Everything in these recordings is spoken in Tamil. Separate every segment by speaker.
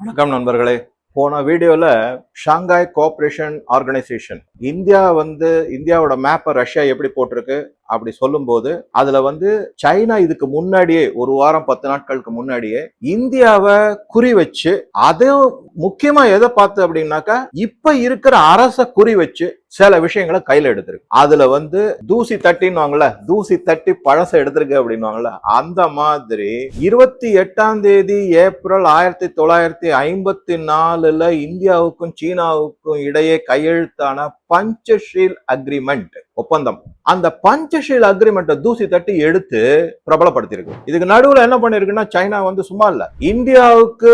Speaker 1: வணக்கம் நண்பர்களே. போன வீடியோவில் ஷாங்காய் கோஆப்ரேஷன் ஆர்கனைசேஷன். இந்தியா வந்து இந்தியாவோட மேப்பை ரஷ்யா எப்படி போட்டிருக்கு? அப்படி சொல்லும்போது அதுல வந்து சைனா இதுக்கு முன்னாடியே ஒரு வாரம் பத்து நாட்களுக்கு முன்னாடியே இந்தியாவை குறி வச்சு அது முக்கியமா எதை பார்த்து அப்படின்னாக்கா இப்ப இருக்கிற அரச குறி வச்சு சில விஷயங்களை கையில எடுத்திருக்கு. அதுல வந்து தூசி தட்டின்னு தூசி தட்டி பழச எடுத்திருக்கு அப்படின்னுவாங்கல்ல அந்த மாதிரி இருபத்தி எட்டாம் தேதி ஏப்ரல் ஆயிரத்தி தொள்ளாயிரத்தி ஐம்பத்தி நாலுல இந்தியாவுக்கும் சீனாவுக்கும் இடையே கையெழுத்தான பஞ்சஷீல் அக்ரிமெண்ட் ஒப்பந்தம். அந்த பஞ்சஷீல் அக்ரிமெண்ட்டை தூசி தட்டி எடுத்து பிரபலப்படுத்தியிருக்கு. இதுக்கு நடுவில் என்ன பண்ணிருக்குன்னா சைனா வந்து சும்மா இல்ல. இந்தியாவுக்கு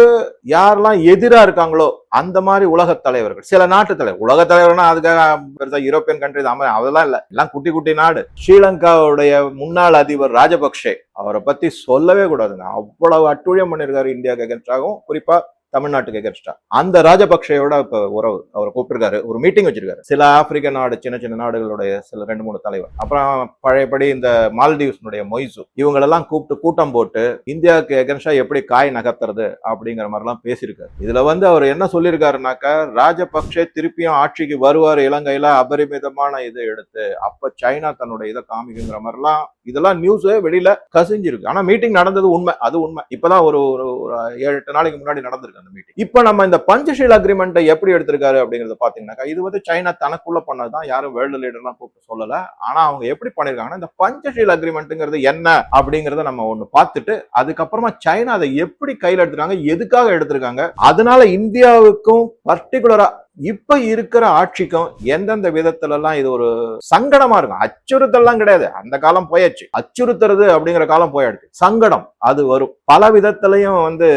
Speaker 1: யாரெல்லாம் எதிரா இருக்காங்களோ அந்த மாதிரி உலக தலைவர்கள் சில நாட்டு தலைவர். உலக தலைவர்னா அதுக்காக பெருசா யூரோப்பியன் கண்ட்ரிஸ் அமை அதெல்லாம் இல்லை. எல்லாம் குட்டி குட்டி நாடு. ஸ்ரீலங்காவுடைய முன்னாள் அதிபர் ராஜபக்ஷே அவரை பத்தி சொல்லவே கூடாதுங்க. அவ்வளவு அட்டுழியம் பண்ணிருக்காரு இந்தியாவுக்கு எகென்ஸ்டாகவும் குறிப்பா தமிழ்நாட்டுக்கு எகர்ஸ்டா அந்த ராஜபக்சேயோட இப்ப உறவு அவர் கூப்பிட்டுருக்காரு ஒரு மீட்டிங் வச்சிருக்காரு. சில ஆப்பிரிக்க நாடு சின்ன சின்ன நாடுகளுடைய சில ரெண்டு மூணு தலைவர். அப்புறம் பழையபடி இந்த மால்டீவ்ஸ்னுடைய மொய்சு. இவங்களெல்லாம் கூப்பிட்டு கூட்டம் போட்டு இந்தியாவுக்கு எகர்ஸ்டா எப்படி காய் நகர்த்துறது அப்படிங்கிற மாதிரிலாம் பேசியிருக்காரு. இதுல வந்து அவர் என்ன சொல்லியிருக்காருனாக்கா ராஜபக்சே திருப்பியும் ஆட்சிக்கு வருவார் இலங்கையில அபரிமிதமான இதை எடுத்து அப்ப சைனா தன்னுடைய இதை காமிக்குங்கிற மாதிரிலாம் இதெல்லாம் நியூஸ் வெளியில கசிஞ்சிருக்கு. ஆனா மீட்டிங் நடந்தது உண்மை அது உண்மை. இப்பதான் ஒரு ஒரு ஒரு ஏழு எட்டு நாளைக்கு முன்னாடி நடந்திருக்கு. அந்த மீட்டிங் இப்போ நம்ம இந்த பஞ்சஷீல் அக்ரிமெண்ட்டை எப்படி எடுத்திருக்காரு அப்படிங்கறத பாத்தீங்கன்னாக்கா இது வந்து சைனா தனக்குள்ள பண்ணதுதான் யாரும் வேர்ல்டு லீடர்லாம் கூப்பிட்டு சொல்லல. ஆனா அவங்க எப்படி பண்ணிருக்காங்கன்னா இந்த பஞ்சஷீல் அக்ரிமெண்ட்டுங்கிறது என்ன அப்படிங்கறத நம்ம ஒன்று பார்த்துட்டு அதுக்கப்புறமா சைனா அதை எப்படி கையில் எடுத்திருக்காங்க எதுக்காக எடுத்திருக்காங்க அதனால இந்தியாவுக்கும் பர்டிகுலரா இப்ப இருக்கிற ஆட்சிக்கும் எந்தெந்த விதத்துல எல்லாம் இது ஒரு சங்கடமா இருக்கும்? அச்சுறுத்தல்லாம் கிடையாது. அந்த காலம் போயாச்சு. அச்சுறுத்துறது அப்படிங்கிற காலம் போயாடுச்சு சங்கடம் அது வரும். பல விதத்திலையும் வந்து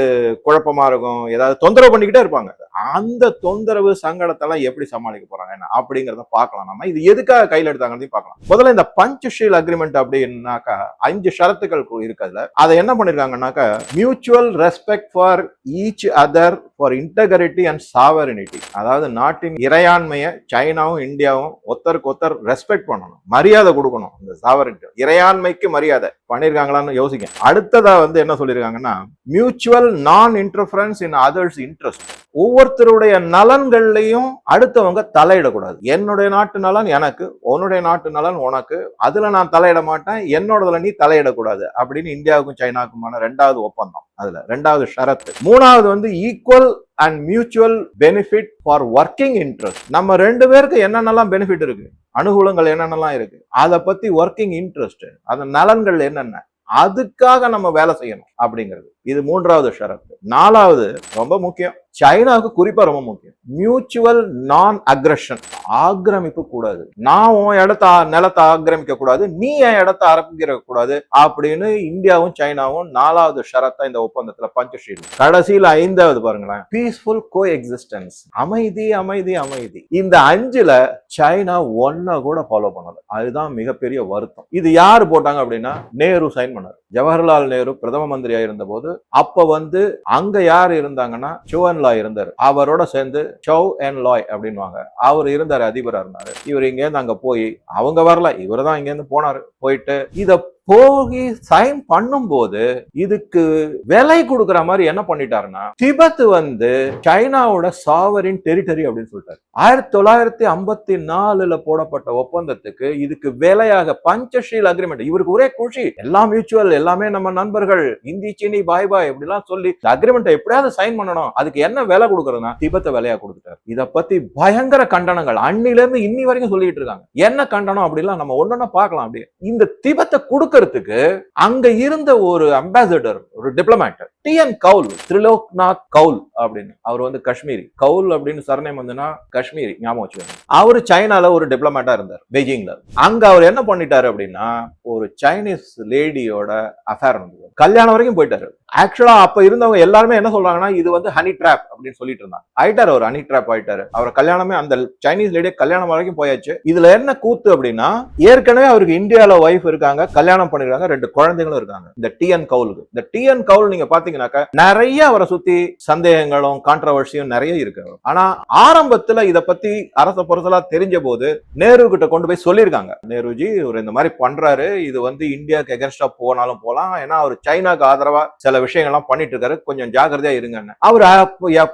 Speaker 1: குழப்பமா இருக்கும். ஏதாவது தொந்தரவு பண்ணிக்கிட்டே இருப்பாங்க. அந்த தொந்தரவு சங்கடத்தெல்லாம் எப்படி சமாளிக்க போறாங்க என்ன அப்படிங்கறத பார்க்கலாம் நம்ம. இது எதுக்காக கையில எடுத்தாங்கன்னு பார்க்கலாம். முதல்ல இந்த பஞ்சஷீல் அக்ரிமெண்ட் அப்படின்னாக்கா அஞ்சு ஷரத்துக்கள் இருக்குதுல அதை என்ன பண்ணிருக்காங்கன்னாக்கா mutual respect for each other for integrity and sovereignty அதாவது நாட்டின் இறையாண்மையை சைனாவும் இந்தியாவும் ஒருத்தருக்கு ஒருத்தர் ரெஸ்பெக்ட் பண்ணணும் மரியாதை கொடுக்கணும் இந்த சாவரன் இறையாண்மைக்கு மரியாதை. பண்ணியிருக்காங்களான்னு யோசிக்க அடுத்ததா வந்து என்ன சொல்லியிருக்காங்கன்னா மியூச்சுவல் நான் இன்டர்ஃபரன்ஸ் இன் அதர்ஸ் இன்ட்ரெஸ்ட் ஒவ்வொருத்தருடைய நலன்கள்லையும் அடுத்தவங்க தலையிடக்கூடாது. என்னுடைய நாட்டு நலன் எனக்கு உன்னுடைய நாட்டு நலன் உனக்கு அதுல நான் தலையிட மாட்டேன் என்னோடதுல நீ தலையிடக்கூடாது அப்படின்னு இந்தியாவுக்கும் சைனாவுக்குமான ரெண்டாவது ஒப்பந்தம். அதுல. ரெண்டாவது ஷரத்து மூணாவது வந்து equal and mutual benefit for working interest நம்ம ரெண்டு பேருக்கு என்னென்னலாம் பெனிஃபிட் இருக்கு? அனுகூலங்கள் என்னென்னலாம் இருக்கு? அதை பத்தி ஒர்க்கிங் இன்ட்ரெஸ்ட் அதன் நலன்கள் என்னென்ன? அதுக்காக நம்ம வேலை செய்யணும் அப்படிங்கிறது. இது மூன்றாவது ஷரத்து நாலாவது ரொம்ப முக்கியம். சைனாவுக்கு குறிப்பா ரொம்ப முக்கியம். மியூச்சுவல் நான் அக்ரஷன் ஆக்கிரமிப்பு கூடாது. நான் உன் இடத்த நிலத்தை ஆக்கிரமிக்க கூடாது. நீ என் இடத்த ஆரம்பிக்க கூடாது அப்படின்னு இந்தியாவும் சைனாவும் நாலாவது ஷரத்தா இந்த ஒப்பந்தத்துல பஞ்சஷீல் கடைசியில் ஐந்தாவது பாருங்களேன். பீஸ்ஃபுல் கோ எக்ஸிஸ்டன்ஸ் அமைதி அமைதி அமைதி. இந்த அஞ்சுல சைனா ஒன்ன கூட ஃபாலோ பண்ணல. அதுதான் மிகப்பெரிய வருத்தம். இது யார் போட்டாங்க அப்படின்னா நேரு சைன் பண்ணார். ஜவஹர்லால் நேரு பிரதம மந்திரியா இருந்த போது அப்ப வந்து அங்க யார் இருந்தாங்கன்னா சுவன் லாய் இருந்தார். அவரோட சேர்ந்து சௌ அண்ட் லாய் அப்படின்வாங்க அவர் இருந்தார் அதிபரா இருந்தாரு. இவர் இங்கேருந்து அங்க போய் அவங்க வரல. இவர் தான் இங்கேருந்து போனாரு. போயிட்டு இதை போகி சைன் பண்ணும்போது இதுக்கு விலை கொடுக்குற மாதிரி என்ன பண்ணிட்டாருன்னா திபெத் வந்து சைனாவோட சாவரின் டெரிட்டரி அப்படின்னு சொல்லிட்டாரு. ஆயிரத்தி தொள்ளாயிரத்தி ஐம்பத்தி நாலுல போடப்பட்ட ஒப்பந்தத்துக்கு இதுக்கு விலையாக பஞ்சஷீல் அக்ரிமெண்ட் இவருக்கு ஒரே குஷி. எல்லாம் மியூச்சுவல் எல்லாமே நம்ம நண்பர்கள் இந்தி சீனி பாய் பாய் இப்படிலாம் சொல்லி அக்ரிமெண்ட் எப்படியாவது சைன் பண்ணணும். அதுக்கு என்ன விலை கொடுக்கறதுனா திபெத்தை விலையா கொடுத்துட்டாரு. இத பத்தி பயங்கர கண்டனங்கள். அன்னில இருந்து இன்னி வரைக்கும் சொல்லிட்டு இருக்காங்க. என்ன கண்டனம் அப்படிலாம் நம்ம ஒன்னொன்னா பார்க்கலாம் அப்படியே. இந்த திபெத்தை கொடுக்கறதுக்கு அங்க இருந்த ஒரு அம்பாசடர் ஒரு டிப்ளமேட் டி என் கவுல் திரிலோக்நாத் கவுல் அப்படின்னு. அவர் வந்து காஷ்மீரி கவுல் அப்படின்னு சரணம் வந்துன்னா காஷ்மீரி ஞாபகம் வச்சுக்கோங்க. அவர் சைனால ஒரு டிப்ளமேட்டா இருந்தார் பெய்ஜிங்ல அங்க அவர் என்ன பண்ணிட்டாரு அப்படின்னா ஒரு சைனீஸ் லேடியோட அஃபேர் இருந்தது கல்யாணம் வரைக்கும் போயிட்டாரு. ஆக்சுவலா அப்ப இருந்தவங்க எல்லாருமே என்ன சொல்றாங்கன்னா இது வந்து ஹனி ட்ராப் அப்படின்னு சொல்லிட்டு இருந்தாங்க. ஆயிட்டாரு அவர் ஹனி ட்ராப் ஆயிட்டாரு. அவர் கல்யாணமே அந்த சைனீஸ் லேடியே கல்யாணம் வரைக்கும் போயாச்சு. இதுல என்ன கூத்து அப்படின்னா ஏற்கனவே அவருக்கு இந்தியாவில ஒய்ஃப் இருக்காங்க கல்யாணம் பண்ணிருக்காங்க ரெண்டு குழந்தைங்களும் இருக்காங்க. இந்த டிஎன் கவுலுக்கு இந்த டிஎன் கவுல் நீங்க பாத்தீங்க பாத்தீங்கன்னாக்கா நிறைய அவரை சுத்தி சந்தேகங்களும் கான்ட்ரவர்சியும் நிறைய இருக்கு. ஆனா ஆரம்பத்துல இத பத்தி அரச பொருசலா தெரிஞ்ச போது நேரு கிட்ட கொண்டு போய் சொல்லியிருக்காங்க. நேருஜி இவர் இந்த மாதிரி பண்றாரு. இது வந்து இந்தியாவுக்கு எகென்ஸ்டா போனாலும் போலாம். ஏன்னா அவர் சைனாக்கு ஆதரவா சில விஷயங்கள்லாம் பண்ணிட்டு இருக்காரு கொஞ்சம் ஜாக்கிரதையா இருங்கன்னு. அவர்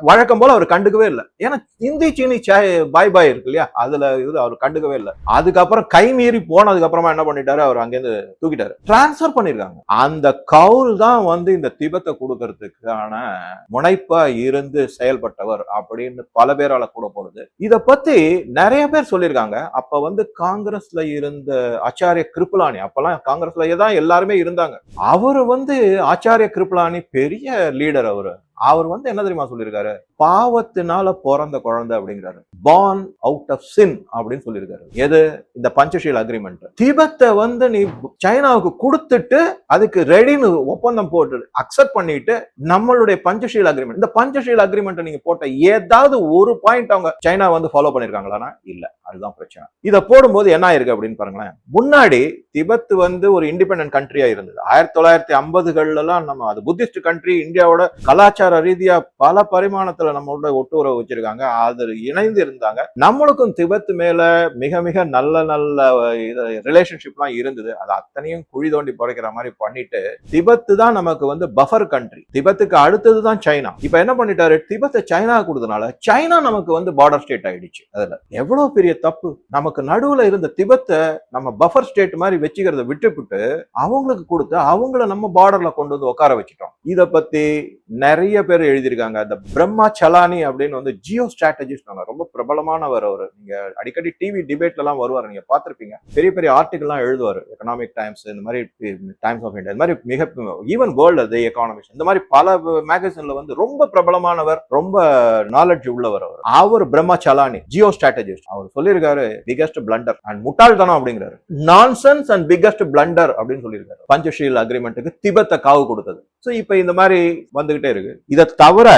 Speaker 1: வழக்கம் போல அவர் கண்டுக்கவே இல்லை. ஏன்னா இந்தி சீனி பாய் பாய் இருக்கு இல்லையா? அதுல இது அவர் கண்டுக்கவே இல்லை. அதுக்கப்புறம் கை மீறி போனதுக்கு அப்புறமா என்ன பண்ணிட்டாரு? அவர் அங்கேருந்து தூக்கிட்டாரு. டிரான்ஸ்பர் பண்ணிருக்காங்க. அந்த கவுல் தான் வந்து இந்த திபத்தை கொடுக்கறதுக்கான முனைப்பா இருந்து செயல்பட்டவர் அப்படின்னு பல பேரால கூட போடுது இதை பத்தி நிறைய பேர் சொல்லியிருக்காங்க. அப்ப வந்து காங்கிரஸ்ல இருந்த ஆச்சாரிய கிருப்பலானி அப்பெல்லாம் காங்கிரஸ்ல தான் எல்லாருமே இருந்தாங்க. அவரு வந்து ஆச்சாரிய கிருப்பலானி பெரிய லீடர் அவரு. அவர் வந்து என்ன தெரியுமா சொல்லியிருக்காரு? பாவத்தினால பிறந்த குழந்தை அப்படிங்கிறாரு. பார்ன் அவுட் ஆஃப் சின் அப்படின்னு சொல்லியிருக்காரு. எது? இந்த பஞ்சஷீல் அக்ரிமெண்ட் திபத்தை வந்து நீ சைனாவுக்கு கொடுத்துட்டு அதுக்கு ரெடின்னு ஒப்பந்தம் போட்டு அக்செப்ட் பண்ணிட்டு நம்மளுடைய பஞ்சஷீல் அக்ரிமெண்ட் இந்த பஞ்சஷீல் அக்ரிமெண்ட் நீங்க போட்ட ஏதாவது ஒரு பாயிண்ட் அவங்க சைனா வந்து ஃபாலோ பண்ணிருக்காங்களா இல்ல. அதுதான் பிரச்சனை. இதை போடும்போது என்ன ஆயிருக்கு அப்படின்னு பாருங்களேன். முன்னாடி திபெத் வந்து ஒரு இண்டிபெண்ட் கண்ட்ரியா இருந்தது. ஆயிரத்தி தொள்ளாயிரத்தி ஐம்பதுகள்லாம் நம்ம அது புத்திஸ்ட் கண்ட்ரி இந்தியாவோட கலாச்சார ரீதியா பல பரிமாணத்துல நம்மளோட ஒட்டுறவு வச்சிருக்காங்க. அது இணைந்து இருந்தாங்க. நம்மளுக்கும் திபெத் மேல மிக மிக நல்ல நல்ல ரிலேஷன்ஷிப்லாம் இருந்தது. அது அத்தனையும் குழி தோண்டி புடைக்கிற மாதிரி பண்ணிட்டு திபெத் தான் நமக்கு வந்து பஃபர் கண்ட்ரி திபெத்துக்கு அடுத்தது தான் சைனா. இப்ப என்ன பண்ணிட்டாரு? திபெத்தை சைனா கொடுத்தனால சைனா நமக்கு வந்து பார்டர் ஸ்டேட் ஆயிடுச்சு. அதுல எவ்வளவு பெரிய தப்பு. நமக்கு நடுவுல இருந்த திபெத்தை நம்ம பஃபர் ஸ்டேட் மாதிரி வச்சுக்கிறத விட்டுவிட்டு அவங்களுக்கு கொடுத்து அவங்கள நம்ம பார்டர்ல கொண்டு வந்து உட்கார வச்சுட்டோம். இத பத்தி நிறைய பேர் எழுதியிருக்காங்க. அந்த பிரம்மா சலானி அப்படின்னு வந்து ஜியோ ஸ்ட்ராட்டஜிஸ்ட் ரொம்ப பிரபலமானவர் அவர். நீங்க அடிக்கடி டிவி டிபேட்ல எல்லாம் வருவார். நீங்க பார்த்துருப்பீங்க. பெரிய பெரிய ஆர்டிகல்லாம் எழுதுவார். எக்கனாமிக் டைம்ஸ் இந்த மாதிரி டைம்ஸ் ஆஃப் இந்தியா இந்த மாதிரி மிக ஈவன் வேர்ல்டு தி எக்கானமிஸ்ட் இந்த மாதிரி பல மேகசின்ல வந்து ரொம்ப பிரபலமானவர் ரொம்ப நாலெட்ஜ் உள்ளவர் அவர். அவர் பிரம்மா சலானி ஜியோ ஸ்ட்ராட்டஜிஸ்ட் அவர் சொல்லியிருக்காரு பிகஸ்ட் பிளண்டர் அண்ட் முட்டாள்தனம் அப்படிங்கிறாரு. நான்சென்ஸ் அண்ட் பிகஸ்ட் பிளண்டர் அப்படின்னு சொல்லியிருக்காரு. பஞ்சஷீல் அக்ரிமெண்ட்டுக்கு திபத்தை காவு கொடுத்தது. ஸோ இப்போ இந்த மாதிரி வந்துகிட்டே இருக்கு. இதை தவிர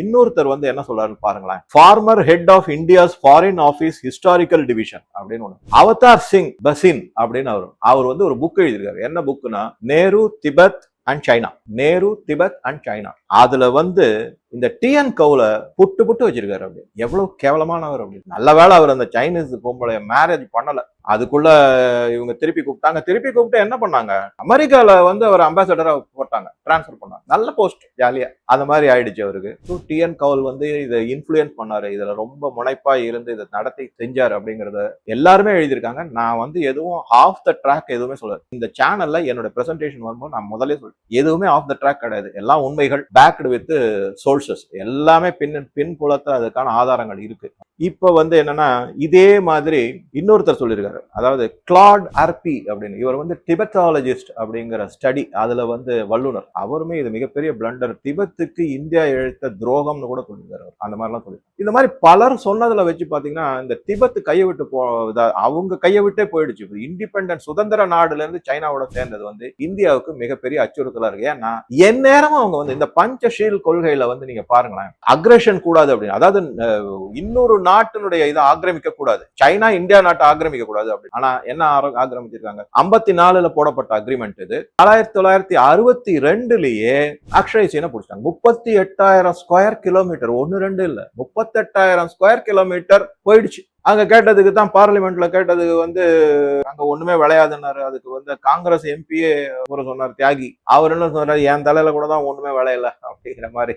Speaker 1: இன்னொருத்தர் வந்து என்ன சொல்றாருன்னு பாருங்களேன். Former head of India's foreign office historical division அப்படின்னு ஒன்று அவதார் சிங் பசின் அப்படின்னு அவர். அவர் வந்து ஒரு புக் எழுதியிருக்காரு. என்ன புக்னா Nehru Tibet and China Nehru Tibet and China அதுல வந்து இந்த டிஎன் கவுல புட்டு புட்டு வச்சிருக்காரு அப்படி. எவ்வளவு கேவலமானவர் அப்படி. நல்ல வேளை அவர் அந்த சைனீஸ் பொம்பளைய மேரேஜ் பண்ணல. அதுக்குள்ள இவங்க திருப்பி கூப்பிட்டாங்க. திருப்பி கூப்பிட்டு என்ன பண்ணாங்க? அமெரிக்கால வந்து அவர் அம்பாசடரா போட்டாங்க. டிரான்ஸ்ஃபர் பண்ணாங்க. நல்ல போஸ்ட் ஜாலியா அந்த மாதிரி ஆயிடுச்சு அவருக்கு. ஸோ டிஎன் கவுல் வந்து இதை இன்ஃபுளுயன்ஸ் பண்ணாரு. இதுல ரொம்ப முனைப்பா இருந்து இதை நடத்தி செஞ்சாரு அப்படிங்கறத எல்லாருமே எழுதியிருக்காங்க. நான் வந்து எதுவும் ஆஃப் த ட்ராக் எதுவுமே சொல்லல. இந்த சேனல்ல என்னோட பிரசன்டேஷன் வரும்போது நான் முதலே சொல்றேன் எதுவுமே ஆஃப் த ட்ராக் கிடையாது. எல்லாம் உண்மைகள் பேக்டு வித் சோர்சஸ் எல்லாமே பின் பின் புலத்தில் அதுக்கான ஆதாரங்கள் இருக்கு. இப்போ வந்து என்னன்னா இதே மாதிரி இன்னொருத்தர் சொல்லியிருக்காரு. அதாவது கிளாட் ஆர்பி அப்படின்னு. இவர் வந்து டிபெட்டாலஜிஸ்ட் அப்படிங்கிற ஸ்டடி அதுல வந்து வல்லுனர் அவருமே இது மிகப்பெரிய பிளண்டர் திபெத்துக்கு இந்தியா இழைத்த துரோகம்னு கூட சொல்லியிருக்காரு அந்த மாதிரிலாம் சொல்லி இந்த மாதிரி பலர் சொன்னதில் வச்சு பார்த்தீங்கன்னா இந்த திபெத் கையை விட்டு போ அவங்க கையை விட்டே போயிடுச்சு. இண்டிபெண்டன்ட் சுதந்திர நாடுல இருந்து சைனாவோட சேர்ந்தது வந்து இந்தியாவுக்கு மிகப்பெரிய அச்சுறுத்தலாக இருக்கு. ஏன்னா என் நேரமும் அவங்க வந்து இந்த பஞ்சஷீல் கொள்கையில் வந்து நீங்க பாருங்களேன். அக்ரஷன் கூடாது அப்படின்னு. அதாவது இன்னொரு நாட்டினுடைய இதை ஆக்கிரமிக்க கூடாது. சைனா இந்தியா நாட்டை ஆக்கிரமிக்க கூடாது அப்படின்னு. ஆனா என்ன ஆக்கிரமிச்சிருக்காங்க? ஐம்பத்தி நாலுல போடப்பட்ட அக்ரிமெண்ட் இது. ஆயிரத்தி தொள்ளாயிரத்தி அறுபத்தி ரெண்டுலயே அக்ஷய் சீனை பிடிச்சாங்க முப்பத்தி எட்டாயிரம் ஸ்கொயர் கிலோமீட்டர் ஒன்னு ரெண்டு இல்ல. முப்பத்தெட்டாயிரம் ஸ்கொயர் கிலோமீட்டர் போயிடுச்சு. அங்க கேட்டதுக்கு தான் பார்லிமெண்ட்ல கேட்டதுக்கு வந்து அங்க ஒண்ணுமே விளையாதுன்னாரு. அதுக்கு வந்து காங்கிரஸ் எம்பியே ஒரு சொன்னார் தியாகி. அவர் என்ன சொன்னாரு என் தலையில கூட தான் ஒண்ணுமே விளையல. அப்படிங்கிற மாதிரி.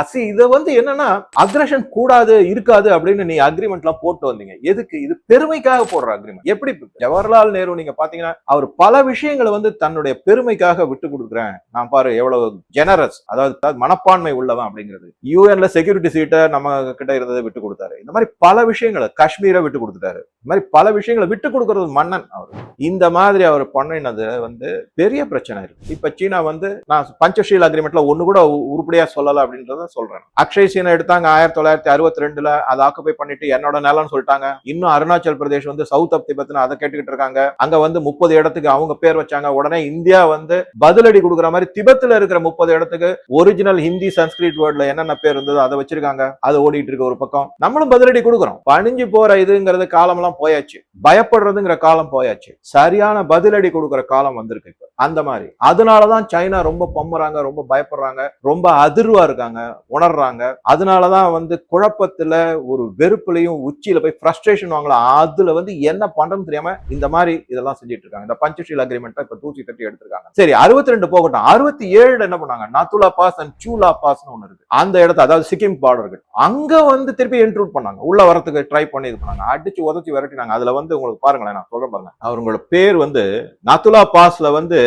Speaker 1: அசி இதை வந்து என்னன்னா அக்ரஷன் கூடாது இருக்காது அப்படின்னு நீ அக்ரிமெண்ட்லாம் போட்டு வந்தீங்க. எதுக்கு? இது பெருமைக்காக போடுற அக்ரிமெண்ட் எப்படி ஜவஹர்லால் நேரு நீங்க பாத்தீங்கன்னா அவர் பல விஷயங்களை வந்து தன்னுடைய பெருமைக்காக விட்டு கொடுக்குறேன். நான் பாரு எவ்வளவு ஜெனரஸ் அதாவது மனப்பான்மை உள்ளவன் அப்படிங்கிறது. யூஎன்ல செக்யூரிட்டி சீட்டை நம்ம கிட்ட இருந்ததை விட்டு கொடுத்தாரு. இந்த மாதிரி பல விஷயங்களை காஷ்மீர் காஷ்மீரை விட்டு கொடுத்துட்டாரு. இந்த மாதிரி பல விஷயங்களை விட்டு கொடுக்கறது மன்னன் அவர். இந்த மாதிரி அவர் பண்ணினது வந்து பெரிய பிரச்சனை இருக்கு. இப்ப சீனா வந்து நான் பஞ்சஷீல் அக்ரிமெண்ட்ல ஒண்ணு கூட உருப்படியா சொல்லல அப்படின்றத சொல்றேன். அக்ஷய் சீனா எடுத்தாங்க ஆயிரத்தி தொள்ளாயிரத்தி அறுபத்தி ரெண்டுல அதை ஆக்குபை பண்ணிட்டு என்னோட நிலம்னு சொல்லிட்டாங்க. இன்னும் அருணாச்சல் பிரதேஷ் வந்து சவுத் ஆஃப் திபெத்னு அதை கேட்டுக்கிட்டு இருக்காங்க. அங்க வந்து முப்பது இடத்துக்கு அவங்க பேர் வச்சாங்க. உடனே இந்தியா வந்து பதிலடி கொடுக்குற மாதிரி திபத்துல இருக்கிற முப்பது இடத்துக்கு ஒரிஜினல் ஹிந்தி சன்ஸ்கிரிட் வேர்ட்ல என்னென்ன பேர் இருந்ததோ அதை வச்சிருக்காங்க. அது ஓடிட்டு இருக்கு ஒரு பக்கம். நம்மளும் பதிலடி கொடுக்குறோம். பணிஞ்சு போற பயங்கர இதுங்கிறது காலம்லாம் போயாச்சு. பயப்படுறதுங்கிற காலம் போயாச்சு. சரியான பதிலடி கொடுக்குற காலம் வந்திருக்கு இப்ப. அந்த மாதிரி. அதனாலதான் சைனா ரொம்ப பம்புறாங்க ரொம்ப பயப்படுறாங்க ரொம்ப அதிர்வா இருக்காங்க உணர்றாங்க. அதனாலதான் வந்து குழப்பத்துல ஒரு வெறுப்புலையும் உச்சியில போய் ஃப்ரஸ்ட்ரேஷன் வாங்கலாம் அதுல வந்து என்ன பண்றதுன்னு தெரியாம இந்த மாதிரி இதெல்லாம் செஞ்சுட்டு இருக்காங்க. இந்த பஞ்சஷீல் அக்ரிமெண்ட் இப்ப தூசி தட்டி எடுத்திருக்காங்க. சரி அறுபத்தி ரெண்டு போகட்டும். அறுபத்தி ஏழு என்ன பண்ணாங்க? நத்துலா பாஸ் அண்ட் சூலா பாஸ்னு ஒண்ணு இருக்கு. அந்த இடத்த அதாவது சிக்கிம் பார்டர்கள் அங்க வந்து திருப்பி இன்ட்ரூட் பண்ணாங்க. உள்ள வரத்துக்கு ட்ரை பண்ணி இது பண்ணாங்க அடிச்சு உதச்சி விரட்டினாங்க. அதுல வந்து உங்களுக்கு பாருங்களேன் நான் சொல்றேன் பாருங்க. அவங்களோட பேர் வந்து நத்துலா பாஸ்ல வந்து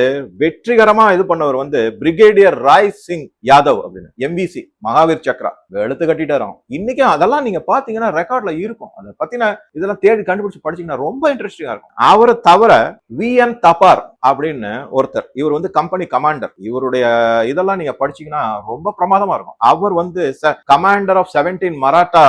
Speaker 1: வெற்றிகரமா இது பண்ணவர் வந்து பிரிகேடியர் ராய் சிங் யாதவ் அப்படின்னு எம்பிசி மகாவீர் சக்ரா. எடுத்து கட்டிட்டாராம் இன்னைக்கு அதெல்லாம் நீங்க பாத்தீங்கன்னா ரெக்கார்ட்ல இருக்கும். அதை பத்தின இதெல்லாம் தேடி கண்டுபிடிச்சு படிச்சீங்கன்னா ரொம்ப இன்ட்ரெஸ்டிங்கா இருக்கும். அவரை தவிர வி என் தபார் அப்படின்னு ஒருத்தர். இவர் வந்து கம்பெனி கமாண்டர் இவருடைய இதெல்லாம் நீங்க படிச்சீங்கன்னா ரொம்ப பிரமாதமா இருக்கும். அவர் வந்து commander of seventeen Maratha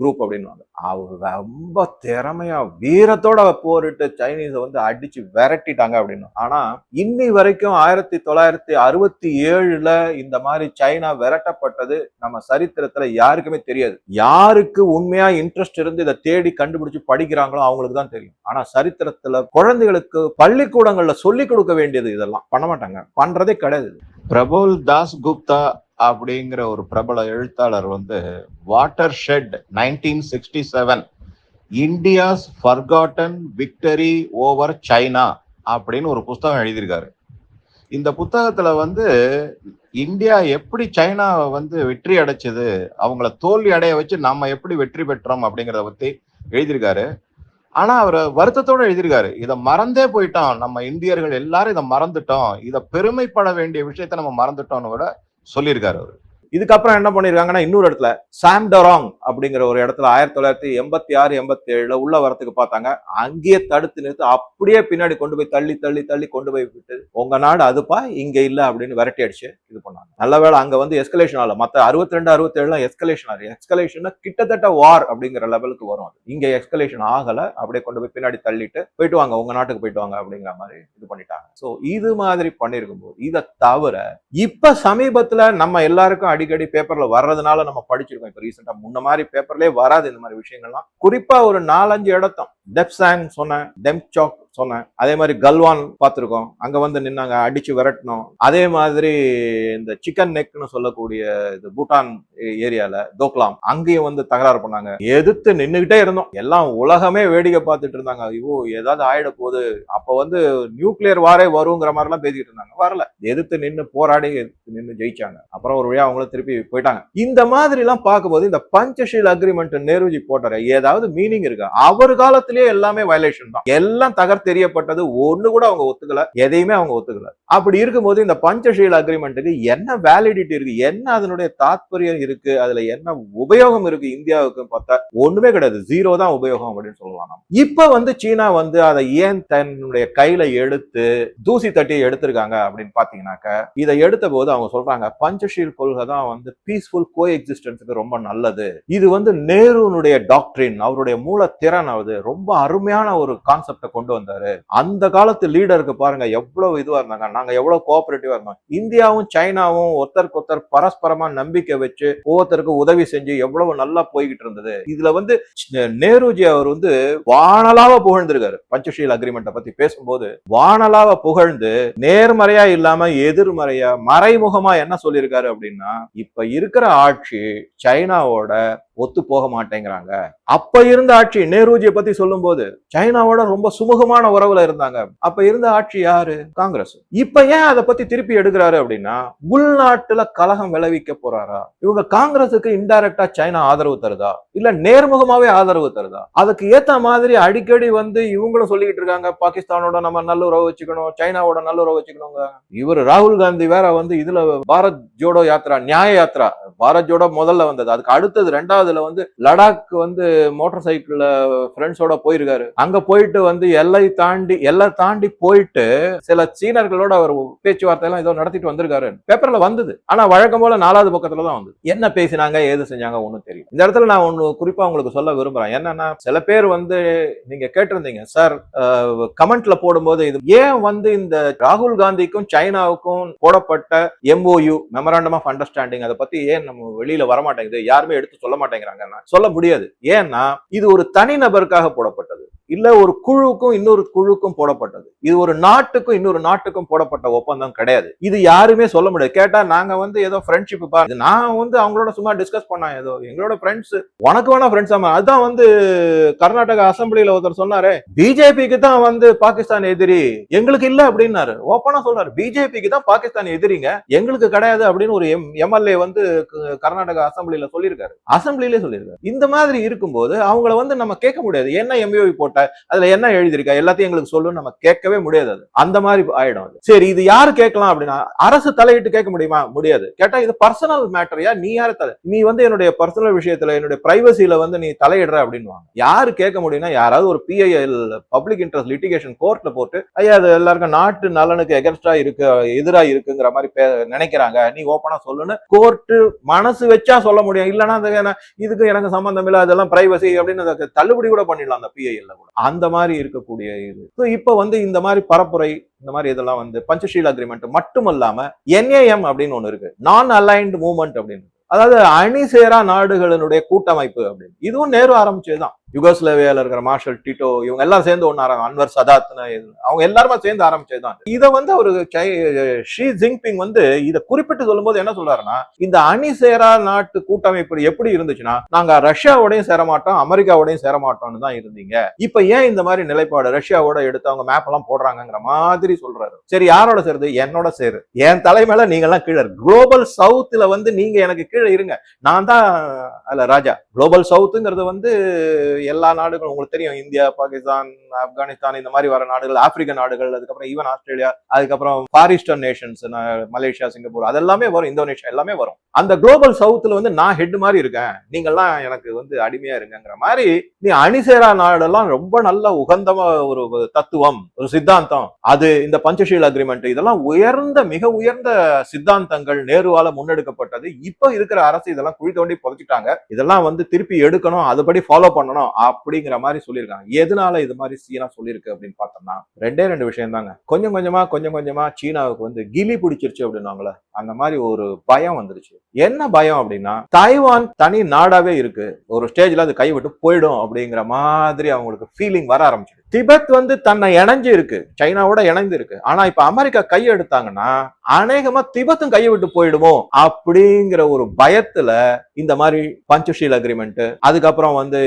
Speaker 1: group அப்படின்னு அவர் ரொம்ப திறமையா வீரத்தோட போரிட்டு சைனீஸை வந்து அடிச்சு விரட்டிட்டாங்க அப்படின்னு. ஆனா இன்னி வரைக்கும் ஆயிரத்தி தொள்ளாயிரத்தி அறுபத்தி ஏழுல இந்த மாதிரி சைனா விரட்டப்பட்டது நம்ம சரித்திரத்துல யாருக்குமே தெரியாது. யாருக்கு உண்மையா இன்ட்ரெஸ்ட் இருந்து இதை தேடி கண்டுபிடிச்சு படிக்கிறாங்களோ அவங்களுக்கு தான் தெரியும். ஆனா சரித்திரத்துல குழந்தைகளுக்கு பள்ளிக்கூடங்கள்ல சொல்லி கொடுக்க வேண்டியது இதெல்லாம். பண்ண மாட்டாங்க. பண்றதே கிடையாது. பிரபுல் தாஸ் குப்தா அப்படிங்கிற ஒரு பிரபல எழுத்தாளர் வந்து watershed nineteen sixty seven India's forgotten victory over China அப்படின்னு ஒரு புஸ்தகம் எழுதியிருக்காரு. இந்த புத்தகத்துல வந்து இந்தியா எப்படி சைனாவை வந்து வெற்றி அடைச்சது அவங்கள தோல்வி அடைய வச்சு நம்ம எப்படி வெற்றி பெற்றோம் அப்படிங்கிறத பத்தி எழுதியிருக்காரு. ஆனா அவர் வருத்தத்தோட எழுதியிருக்காரு இதை மறந்தே போயிட்டோம் நம்ம இந்தியர்கள் எல்லாரும் இதை மறந்துட்டோம். இதை பெருமைப்பட வேண்டிய விஷயத்த நம்ம மறந்துட்டோம்னு கூட சொல்லியிருக்காரு அவர். இதுக்கப்புறம் என்ன பண்ணியிருக்காங்கன்னா இன்னொரு இடத்துல சாம்டராங் அப்படிங்கிற ஒரு இடத்துல ஆயிரத்தி தொள்ளாயிரத்தி எண்பத்தி ஆறு எண்பத்தி ஏழுல உள்ள வரத்துக்கு பார்த்தாங்க. அங்கேயே தடுத்து நிறுத்து அப்படியே பின்னாடி கொண்டு போய் தள்ளி தள்ளி தள்ளி கொண்டு போய் விட்டு உங்க நாடு அதுப்பா இங்க இல்ல அப்படின்னு விரட்டி அடிச்சு இது பண்ணாங்க. நல்ல வேளை அங்க வந்து எஸ்கலேஷன் ஆகல. மத்த அறுபத்தி ரெண்டு அறுபத்தி ஏழுலாம் எஸ்கலேஷன் ஆகுது எஸ்கலேஷன் கிட்டத்தட்ட வார் அப்படிங்கிற லெவலுக்கு வரும் அது. இங்க எஸ்கலேஷன் ஆகல. அப்படியே கொண்டு போய் பின்னாடி தள்ளிட்டு போயிட்டு வாங்க உங்க நாட்டுக்கு போயிட்டு வாங்க அப்படிங்கிற மாதிரி இது பண்ணிட்டாங்க. சோ இது மாதிரி பண்ணிருக்கும் போது இதை தவிர இப்ப சமீபத்துல நம்ம எல்லாருக்கும் அடிக்கடி பேப்பர்ல வர்றதுனால நம்ம படிச்சிருக்கோம். இப்ப ரீசெண்டா முன்ன மாதிரி பேப்பர்லேயே வராது இந்த மாதிரி விஷயங்கள்லாம். குறிப்பா ஒரு நாலஞ்சு இடத்தம். டெப்சாங் சொன்னேன் டெம்சாக் சொன்னேன். அதே மாதிரி கல்வான் பார்த்துருக்கோம். அங்கே வந்து நின்னாங்க அடித்து விரட்டினோம். அதே மாதிரி இந்த சிக்கன் நெக்னு சொல்லக்கூடிய இது பூட்டான் ஏரியாவில் தோக்லாம் அங்கேயும் வந்து தகராறு பண்ணாங்க. எதிர்த்து நின்றுக்கிட்டே இருந்தோம். எல்லாம் உலகமே வேடிக்கை பார்த்துட்டு இருந்தாங்க. ஐயோ ஏதாவது ஆயிட போகுது. அப்போ வந்து நியூக்ளியர் வாரே வருங்கிற மாதிரிலாம் பேசிக்கிட்டு இருந்தாங்க. வரல. எதிர்த்து நின்று போராடி எதிர்த்து நின்று ஜெயிச்சாங்க. அப்புறம் ஒரு வழியாக அவங்களும் திருப்பி போயிட்டாங்க. இந்த மாதிரிலாம் பார்க்கும்போது இந்த பஞ்சஷீல் அக்ரிமெண்ட் நேருஜி போட்டார் ஏதாவது மீனிங் இருக்கா? அவர் இடத்துலயே எல்லாமே வயலேஷன் தான். எல்லாம் தகர் தெரியப்பட்டது ஒண்ணு கூட அவங்க ஒத்துக்கல எதையுமே அவங்க ஒத்துக்கல. அப்படி இருக்கும்போது இந்த பஞ்சஷீல் அக்ரிமெண்ட்டுக்கு என்ன வேலிடிட்டி இருக்கு? என்ன அதனுடைய தாத்பரியம் இருக்கு? அதுல என்ன உபயோகம் இருக்கு இந்தியாவுக்கு பார்த்தா ஒண்ணுமே கிடையாது. ஜீரோ தான் உபயோகம் அப்படின்னு சொல்லலாம் நம்ம. இப்ப வந்து சீனா வந்து அதை ஏன் தன்னுடைய கையில எடுத்து தூசி தட்டி எடுத்திருக்காங்க அப்படின்னு பாத்தீங்கன்னாக்க இதை எடுத்த போது அவங்க சொல்றாங்க பஞ்சஷீல் கொள்கை தான் வந்து பீஸ்ஃபுல் கோ எக்ஸிஸ்டன்ஸுக்கு ரொம்ப நல்லது. இது வந்து நேருனுடைய டாக்டரின் அவருடைய மூல திறன் அது ரொம்ப ரொம்ப அருமையான ஒரு கான்செப்டை கொண்டு வந்தாரு. அந்த காலத்து லீடருக்கு பாருங்க எவ்வளவு இதுவா இருந்தாங்க. நாங்க எவ்வளவு கோஆபரேட்டிவா இருந்தோம். இந்தியாவும் சைனாவும் ஒருத்தருக்கு ஒருத்தர் பரஸ்பரமா நம்பிக்கை வச்சு ஒவ்வொருத்தருக்கு உதவி செஞ்சு எவ்வளவு நல்லா போய்கிட்டு இருந்தது. இதுல வந்து நேருஜி அவர் வந்து வானலாவ புகழ்ந்திருக்காரு. பஞ்சஷீல் அக்ரிமெண்ட்டை பத்தி பேசும்போது வானலாவ புகழ்ந்து நேர்மறையா இல்லாம எதிர்மறையா மறைமுகமா என்ன சொல்லியிருக்காரு அப்படின்னா இப்ப இருக்கிற ஆட்சி சைனாவோட ஒத்து போக மாட்டேங்கிறாங்க. அப்ப இருந்த ஆட்சி நேருஜியை பத்தி சொல்லும் போது சைனாவோட ரொம்ப சுமூகமான உறவுல இருந்தாங்க. அப்ப இருந்த ஆட்சி யாரு? காங்கிரஸ். இப்ப ஏன் அதை பத்தி திருப்பி எடுக்கிறாரு அப்படின்னா உள்நாட்டுல கலகம் விளைவிக்க போறாரா? இவங்க காங்கிரஸுக்கு இன்டைரக்டா சைனா ஆதரவு தருதா? இல்ல நேர்முகமாவே ஆதரவு தருதா? அதுக்கு ஏத்த மாதிரி அடிக்கடி வந்து இவங்களும் சொல்லிக்கிட்டு இருக்காங்க பாகிஸ்தானோட நம்ம நல்ல உறவு வச்சுக்கணும் சைனாவோட நல்ல உறவு வச்சுக்கணுங்க. இவர் ராகுல் காந்தி வேற வந்து இதுல பாரத் ஜோடோ யாத்ரா நியாய யாத்ரா பாரத் ஜோடோ முதல்ல வந்தது. அதுக்கு அடுத்தது ரெண்டாவதுல வந்து லடாக் வந்து மோட்டார் சைக்கிள்ல ஃப்ரெண்ட்ஸோட போயிருக்காரு. அங்க போயிட்டு வந்து எல்லை தாண்டி எல்லை தாண்டி போயிட்டு சில சீனர்களோட அவர் பேச்சுவார்த்தை எல்லாம் ஏதோ நடத்திட்டு வந்திருக்காரு. பேப்பர்ல வந்தது. ஆனா வழக்கம் போல நாலாவது பக்கத்துல தான் வந்தது. என்ன பேசினாங்க ஏது செஞ்சாங்க ஒன்னும் தெரியும் இந்த இடத்துல நான் ஒண்ணு குறிப்பா உங்களுக்கு சொல்ல விரும்புறேன். என்னன்னா சில பேர் வந்து நீங்க கேட்டிருந்தீங்க சார் கமெண்ட்ல போடும்போது இது ஏன் வந்து இந்த ராகுல் காந்திக்கும் சைனாவுக்கும் போடப்பட்ட எம்ஓயு மெமராண்டம் ஆஃப் அண்டர்ஸ்டாண்டிங் அதை பத்தி ஏன் நம்ம வெளியில வரமாட்டேங்குது? யாருமே எடுத்து சொல்ல மாட்டேங்கிறாங்க சொல்ல முடியாது. ஏன்னா இது ஒரு தனிநபருக்காக போடப்பட்டது இல்லை ஒரு குழுவுக்கும் இன்னொரு குழுக்கும் போடப்பட்டது. இது ஒரு நாட்டுக்கும் இன்னொரு நாட்டுக்கும் போடப்பட்ட ஒப்பந்தம் கிடையாது. இது யாருமே சொல்ல முடியாது. கேட்டா நாங்க வந்து ஏதோ ஃப்ரெண்ட்ஷிப் பாரு நான் வந்து அவங்களோட சும்மா டிஸ்கஸ் பண்ணேன் ஏதோ எங்களோட ஃப்ரெண்ட்ஸ் உனக்கு வேணா ஃப்ரெண்ட்ஸ் ஆமா அதுதான் வந்து கர்நாடகா அசம்பிளில ஒருத்தர் சொன்னாரு. பிஜேபிக்கு தான் வந்து பாகிஸ்தான் எதிரி. எங்களுக்கு இல்ல அப்படின்னாரு. ஓப்பனா சொல்றாரு. பிஜேபிக்கு தான் பாகிஸ்தான் எதிரிங்க. எங்களுக்கு கிடையாது அப்படின்னு ஒரு எம்எல்ஏ வந்து க- கர்நாடகா அசம்பிளில சொல்லியிருக்காரு. அசம்பிளிலே சொல்லியிருக்காரு. இந்த மாதிரி இருக்கும்போது அவங்கள வந்து நம்ம கேட்க முடியாது. என்ன எம்ஏஓ போட்ட? அதுல என்ன எழுதியிருக்கா? எல்லாத்தையும் எங்களுக்கு சொல்லு நம்ம கேட்கவே முடியாது அது. அந்த மாதிரி ஆயிடும் அது. சரி இது யாரு கேட்கலாம் அப்படின்னா அரசு தலையிட்டு கேட்க முடியுமா? முடியாது. கேட்டா இது பர்சனல் மேட்டரியா நீ யாரு தலை? நீ வந்து என்னுடைய பர்சனல் விஷயத்துல என்னுடைய பிரைவசியில வந்து நீ தலையிடுற அப்படின்னுவாங்க. யாரு கேட்க முடியும்னா யாராவது ஒரு பிஐஎல் பப்ளிக் இன்ட்ரெஸ்ட் லிட்டிகேஷன் கோர்ட்ல போட்டு ஐயா அது எல்லாருக்கும் நாட்டு நலனுக்கு எகென்ஸ்டா இருக்கு எதிரா இருக்குங்கிற மாதிரி பே- நினைக்கிறாங்க. நீ ஓப்பனா சொல்லுன்னு கோர்ட்டு மனசு வச்சா சொல்ல முடியும். இல்லைன்னா இதுக்கு எனக்கு சம்பந்தம் இல்லை அதெல்லாம் பிரைவசி அப்படின்னு அதை தள்ளுபடி கூட பண்ணிடலாம் அந்த பிஐஎல்ல கூட. அந்த மாதிரி இருக்கக்கூடிய இது. ஸோ இப்போ வந்து இந்த மாதிரி பரப்புரை இந்த மாதிரி இதெல்லாம் வந்து பஞ்சஷீல் அக்ரிமெண்ட் மட்டும் இல்லாம என்ஏஎம் அப்படின்னு ஒன்று இருக்கு. நான் அலைன்டு மூவ்மெண்ட் அப்படின்னு அதாவது அணிசேரா நாடுகளினுடைய கூட்டமைப்பு அப்படின்னு. இதுவும் நேரு ஆரம்பிச்சதுதான். யுகோஸ்லேவியால இருக்கிற மார்ஷல் டிட்டோ இவங்க எல்லாம் சேர்ந்து ஒன்னு அன்வர் சதாத்னு அவங்க எல்லாருமே சேர்ந்து ஆரம்பிச்சது தான் இதை வந்து அவரு ஷி ஜின்பிங் வந்து இதை குறிப்பிட்டு சொல்லும்போது என்ன சொல்றாருன்னா இந்த அணிசேரா நாட்டு கூட்டமைப்பு எப்படி இருந்துச்சுன்னா நாங்க ரஷ்யாவோடையும் சேர மாட்டோம் அமெரிக்காவோடையும் சேர மாட்டோம்னு தான் இருந்தீங்க. இப்ப ஏன் இந்த மாதிரி நிலைப்பாடு ரஷ்யாவோட எடுத்து அவங்க மேப் எல்லாம் போடுறாங்கங்கிற மாதிரி சொல்றாரு. சரி யாரோட சேருது? என்னோட சேரு. என் தலைமையில நீங்க எல்லாம் கீழே குளோபல் சவுத்துல வந்து நீங்க எனக்கு கீழே இருங்க. நான் தான் அல்ல ராஜா. குளோபல் சவுத்துங்கிறது வந்து எல்லா நாடுகளும் உங்களுக்கு தெரியும் இந்தியா பாகிஸ்தான் ஆப்கானிஸ்தான் இந்த மாதிரி வர நாடுகள் ஆப்பிரிக்க நாடுகள் அதுக்கப்புறம் ஈவன் ஆஸ்திரேலியா அதுக்கப்புறம் ஃபாரிஸ்டர் நேஷன்ஸ் மலேசியா சிங்கப்பூர் அதெல்லாமே வரும் இந்தோனேஷியா எல்லாமே வரும். அந்த குளோபல் சவுத்துல வந்து நான் ஹெட் மாதிரி இருக்கேன். நீங்கெல்லாம் எனக்கு வந்து அடிமையா இருங்கிற மாதிரி நீ அணிசேரா நாடெல்லாம் ரொம்ப நல்ல உகந்தமா ஒரு தத்துவம் ஒரு சித்தாந்தம். அது இந்த பஞ்சஷீல் அக்ரிமெண்ட் இதெல்லாம் உயர்ந்த மிக உயர்ந்த சித்தாந்தங்கள் நேருவால முன்னெடுக்கப்பட்டது. இப்ப இருக்கிற அரசு இதெல்லாம் குழி தோண்டி புதைச்சிட்டாங்க. இதெல்லாம் வந்து திருப்பி எடுக்கணும் அதுபடி ஃபாலோ பண்ணணும். அப்படிங்கிற மாதிரி சொல்லியிருக்காங்க. எதனால இது மாதிரி சீனா சொல்லியிருக்கு அப்படின்னு பார்த்தோம்னா ரெண்டே ரெண்டு விஷயம் தாங்க கொஞ்சம் கொஞ்சமா கொஞ்சம் கொஞ்சமா சீனாவுக்கு வந்து கிலி பிடிச்சிருச்சு அப்படின்னாங்களே அந்த மாதிரி ஒரு பயம் வந்துருச்சு. என்ன பயம் அப்படின்னா தைவான் தனி நாடாவே இருக்கு. ஒரு ஸ்டேஜ்ல அது கைவிட்டு போயிடும் அப்படிங்கிற மாதிரி அவங்களுக்கு ஃபீலிங் வர ஆரம்பிச்சிது. திபெத் வந்து தன்னை இணைஞ்சு இருக்கு சைனாவோட இணைந்து இருக்கு ஆனா இப்ப அமெரிக்கா கை எடுத்தாங்கன்னா அநேகமா திபெத்தும் கையை விட்டு போயிடுமோ? அப்படிங்கிற ஒரு பயத்துல இந்த மாதிரி பஞ்சஷீல் அக்ரிமெண்ட் அதுக்கப்புறம் வந்து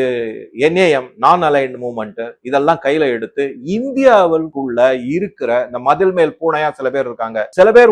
Speaker 1: என்ஏஎம் நான் அலைன்ட் மூவ்மெண்ட் இதெல்லாம் கையில எடுத்து இந்தியாவுக்குள்ள இருக்கிற இந்த மதில் மேல் பூனையா சில பேர் இருக்காங்க. சில பேர்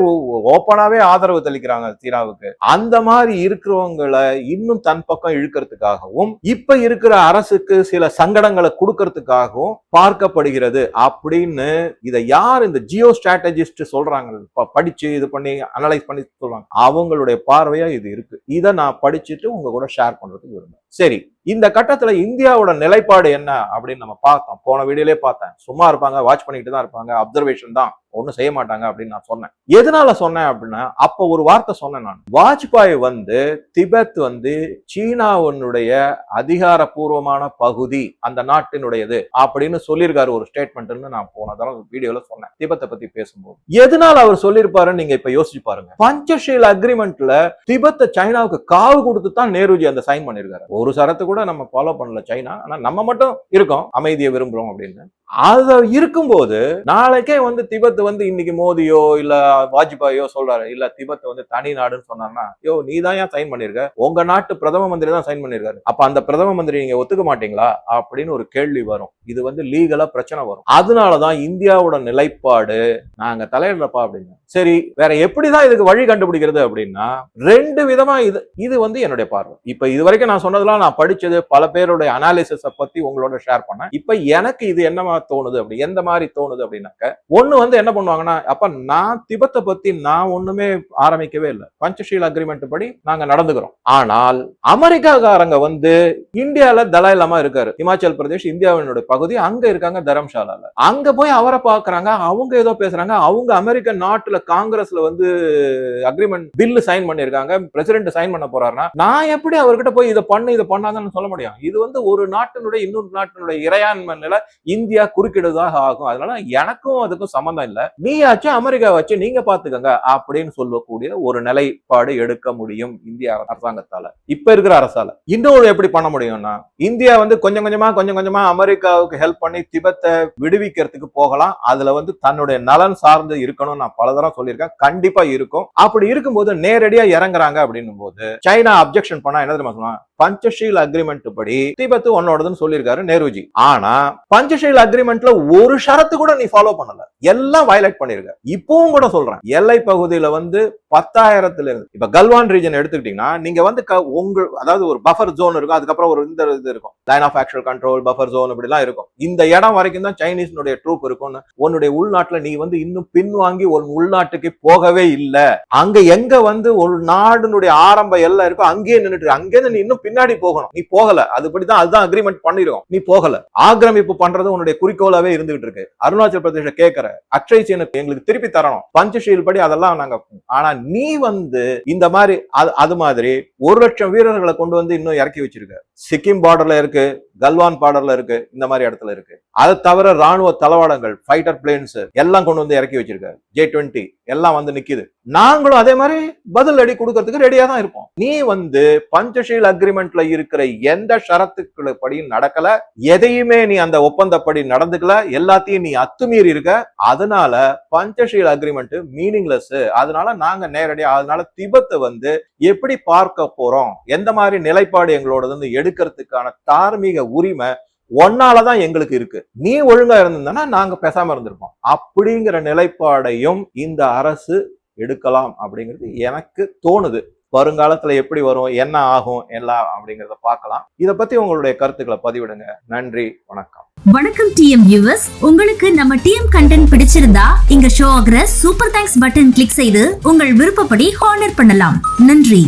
Speaker 1: ஓப்பனாவே ஆதரவு தெளிக்கிறாங்க சீனாவுக்கு. அந்த மாதிரி இருக்கிறவங்களை இன்னும் தன் பக்கம் இழுக்கிறதுக்காகவும் இப்ப இருக்கிற அரசுக்கு சில சங்கடங்களை கொடுக்கறதுக்காகவும் பார்க்கப்படுகிறது அப்படின்னு இதை யார் இந்த ஜியோ ஸ்ட்ராட்டஜிஸ்ட் சொல்றாங்க படிச்சு இது பண்ணி அனலைஸ் பண்ணி சொல்றாங்க. அவங்களுடைய பார்வையா இது இருக்கு. இதை நான் படிச்சுட்டு உங்க கூட ஷேர் பண்றதுக்கு விரும்புறேன். சரி இந்த கட்டத்துல இந்தியாவோட நிலைப்பாடு என்ன அப்படின்னு நம்ம பார்த்தோம். போன வீடியோலே பார்த்தேன். சும்மா இருப்பாங்க வாட்ச் பண்ணிட்டு தான் இருப்பாங்க அப்சர்வேஷன் தான். ஒன்றும் செய்ய மாட்டாங்க அப்படின்னு நான் சொன்னேன். எதனால சொன்னேன் அப்படின்னா அப்ப ஒரு வார்த்தை சொன்னேன் நான். வாஜ்பாய் வந்து திபெத் வந்து சீனாவுடைய அதிகாரப்பூர்வமான பகுதி அந்த நாட்டினுடையது அப்படின்னு சொல்லியிருக்காரு ஒரு ஸ்டேட்மெண்ட்னு நான் போன தடவை வீடியோல சொன்னேன். திபெத்தை பத்தி பேசும்போது. எதனால அவர் சொல்லியிருப்பாருன்னு நீங்க இப்ப யோசிச்சு பாருங்க. பஞ்சஷீல் அக்ரிமெண்ட்ல திபெத்தை சைனாவுக்கு காவு கொடுத்து தான் நேருஜி அந்த சைன் பண்ணிருக்காரு ஒரு சரத்து கூட நம்ம ஃபாலோ பண்ணல சைனா. ஆனால் நம்ம மட்டும் இருக்கோம். அமைதியை விரும்புகிறோம் அப்படின்னு. அதை இருக்கும்போது நாளைக்கே வந்து திபெத் வந்து இன்னைக்கு மோதியோ இல்ல வாஜ்பாயோ சொல்றாரு. இல்ல திபெத் வந்து தனி நாடுன்னு சொன்னார்னா யோ நீ தான் ஏன் சைன் பண்ணிருக்க? உங்க நாட்டு பிரதம மந்திரி தான் சைன் பண்ணிருக்காரு. அப்ப அந்த பிரதம மந்திரி நீங்க ஒத்துக்க மாட்டீங்களா? அப்படின்னு ஒரு கேள்வி வரும். இது வந்து லீகலா பிரச்சனை வரும். அதனாலதான் இந்தியாவோட நிலைப்பாடு நாங்க தலையிடலப்பா அப்படின்னு. சரி வேற எப்படிதான் இதுக்கு வழி கண்டுபிடிக்கிறது அப்படின்னா ரெண்டு விதமா இது இது வந்து என்னுடைய பார்வை. இப்ப இது வரைக்கும் நான் சொன்னதெல்லாம் நான் படிச்சது பல பேருடைய அனாலிசிஸ பத்தி உங்களோட ஷேர் பண்ணேன். இப்ப எனக்கு இது என்னமா தோணுது அப்படி எந்த மாதிரி தோணுது அப்படின்னாக்க ஒண்ணு வந்து என்ன பண்ணுவாங்கன்னா அப்ப நான் திபத்தை பத்தி நான் ஒண்ணுமே ஆரம்பிக்கவே இல்லை. பஞ்சஷீல் அக்ரிமெண்ட் படி நாங்க நடந்துக்கிறோம். ஆனால் அமெரிக்காக்காரங்க வந்து இந்தியால தலாய் இருக்காரு. இமாச்சல் பிரதேஷ் இந்தியாவினுடைய பகுதி அங்க இருக்காங்க தரம்சாலால. அங்க போய் அவரை பாக்குறாங்க அவங்க ஏதோ பேசுறாங்க அவங்க அமெரிக்க நாட்டுல காங்கிரஸ்ல வந்து அக்ரிமெண்ட் பில்லு சைன் பண்ணிருக்காங்க பிரசிடென்ட் சைன் பண்ண போறாருன்னா நான் எப்படி அவர்கிட்ட போய் இதை பண்ணு இதை பண்ணாங்கன்னு சொல்ல முடியும். இது வந்து ஒரு நாட்டினுடைய இன்னொரு நாட்டினுடைய இறையாண்மை நில இந்தியா குறுக்கிடுதாக ஆகும். அதனால எனக்கும் அதுக்கும் சம்மந்தம் இல்ல. நீயாச்சும் அமெரிக்கா வச்சு நீங்க பாத்துக்கங்க அப்படின்னு சொல்லக்கூடிய ஒரு நிலைப்பாடு எடுக்க முடியும் இந்திய அரசாங்கத்தால. இப்ப இருக்கிற அரசால. இன்னொரு எப்படி பண்ண முடியும்னா இந்தியா வந்து கொஞ்சம் கொஞ்சமா கொஞ்சம் கொஞ்சமா அமெரிக்காவுக்கு ஹெல்ப் பண்ணி திபெத்தை விடுவிக்கிறதுக்கு போகலாம். அதுல வந்து தன்னுடைய நலன் சார்ந்து இருக்கணும் நான் பல தரம் தடவை சொல்லியிருக்கேன். கண்டிப்பா இருக்கும். அப்படி இருக்கும்போது நேரடியா இறங்குறாங்க அப்படின்னும் போது சைனா அப்ஜெக்ஷன் பண்ணா என்ன தெரியுமா சொன்னா பஞ்சஷீல் அக்ரிமெண்ட் படி திபத்து உன்னோடதுன்னு சொல்லியிருக்காரு நேருஜி. ஆனா பஞ்சஷீல் அக்ரிமெண்ட்ல ஒரு ஷரத்து கூட நீ ஃபாலோ பண்ணல. எல்லாம் வயலேட் பண்ணிருக்க. இப்பவும் கூட சொல்றேன். எல்லை பகுதியில வந்து பத்தாயிரத்துல இருந்து இப்ப கல்வான் ரீஜன் எடுத்துக்கிட்டீங்கன்னா நீங்க வந்து உங்க அதாவது ஒரு பஃபர் ஜோன் இருக்கும். அதுக்கப்புறம் ஒரு இந்த இது இருக்கும். Line of actual control buffer zone இப்படி எல்லாம் இருக்கும். இந்த இடம் வரைக்கும் தான் சைனீஸ்னுடைய ட்ரூப் இருக்கும்னு உன்னுடைய உள்நாட்டுல நீ வந்து இன்னும் பின்வாங்கி உன் உள்நாட்டு உள்நாட்டுக்கு போகவே இல்ல. அங்க எங்க வந்து ஒரு நாடுனுடைய ஆரம்ப எல்லாம் இருக்கோ அங்கேயே நின்னுட்டு இருக்கு. அங்கேருந்து நீ இன்னும் பின்னாடி போகணும். நீ போகல. அதுபடிதான் அதுதான் அக்ரிமெண்ட் பண்ணிருக்கோம். நீ போகல. ஆக்கிரமிப்பு பண்றது உன்னுடைய குறிக்கோளாவே இருந்துகிட்டு இருக்கு. அருணாச்சல் பிரதேச கேட்கற அக்ஷய் சீனுக்கு எங்களுக்கு திருப்பி தரணும். பஞ்சஷீல் படி அதெல்லாம் நாங்க ஆனா நீ வந்து இந்த மாதிரி அது- அது மாதிரி ஒரு லட்சம் வீரர்களை கொண்டு வந்து இன்னும் இறக்கி வச்சிருக்க. சிக்கிம் பார்டர்ல இருக்கு கல்வான் பார்டர்ல இருக்கு இந்த மாதிரி இடத்துல இருக்கு. அதை தவிர ராணுவ தளவாடங்கள் ஃபைட்டர் பிளேன்ஸ் எல்லாம் கொண்டு வந்து இறக்கி வச்சிருக்காரு ஜே டுவெண்ட்டி எல்லாம் வந்து நிக்குது. நாங்களும் அதே மாதிரி பதில் அடி கொடுக்கறதுக்கு ரெடியா தான் இருப்போம். நீ வந்து பஞ்சஷீல் அக்ரிமெண்ட்ல இருக்கிற எந்த ஷரத்துக்கள் படியும் நடக்கல எதையுமே நீ அந்த ஒப்பந்தப்படி நடந்துக்கல எல்லாத்தையும் நீ அத்துமீறி இருக்க அதனால பஞ்சஷீல் அக்ரிமெண்ட் மீனிங்லெஸ் அதனால நாங்க நேரடியா அதனால திபத்தை வந்து எப்படி பார்க்க போறோம் எந்த மாதிரி நிலைப்பாடு எங்களோடது எடுக்கிறதுக்கான தார்மீக உரிமை ஒன்னால தான் எங்களுக்கு இருக்கு. நீ ஒழுங்கா இருந்திருந்தனா நாங்க பேசாம இருந்திருப்போம். அப்படிங்கிற நிலைப்பாடையும் இந்த அரசு எடுக்கலாம் அப்படிங்கிறது எனக்கு தோணுது. வருங்காலத்துல எப்படி வரும் என்ன ஆகும் எல்லாம் அப்படிங்கறத பார்க்கலாம். இத பத்தி உங்களுடைய கருத்துக்களை பதிவிடுங்க. நன்றி வணக்கம்.
Speaker 2: வணக்கம் டிஎம் வியூவர்ஸ் உங்களுக்கு நம்ம டிஎம் கண்டென்ட் பிடிச்சிருந்தா இங்க ஷோ ஆகிற சூப்பர் தேங்க்ஸ் பட்டன் கிளிக் செய்து உங்கள் விருப்பப்படி ஹானர் பண்ணலாம். நன்றி.